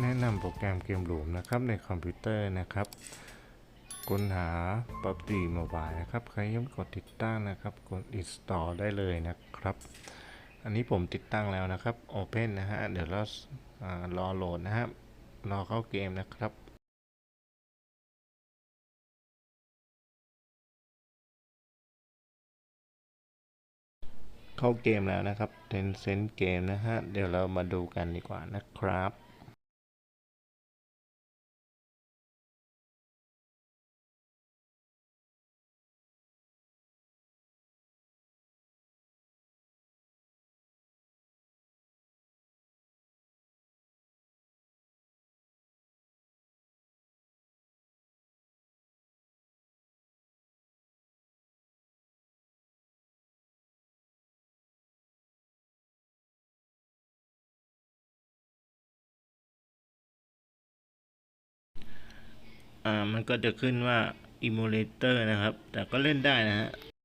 แนะนำโปรแกรมเกมหลูมนะครับในคอมพิวเตอร์นะครับค้นหา PUBG Mobile นะครับ ใครยังไม่กดติดตั้งนะครับ กด install ได้เลยนะครับ อันนี้ผมติดตั้งแล้วนะครับ Open นะฮะ เดี๋ยวเราอารอโหลดนะครับ รอเข้าเกมนะครับเข้าเกมแล้วนะครับ Tencent เกมนะฮะ เดี๋ยวเรามาดูกันดีกว่านะครับ อ่ามันก็จะขึ้นว่า emulator นะครับ แต่ก็เล่นได้นะฮะ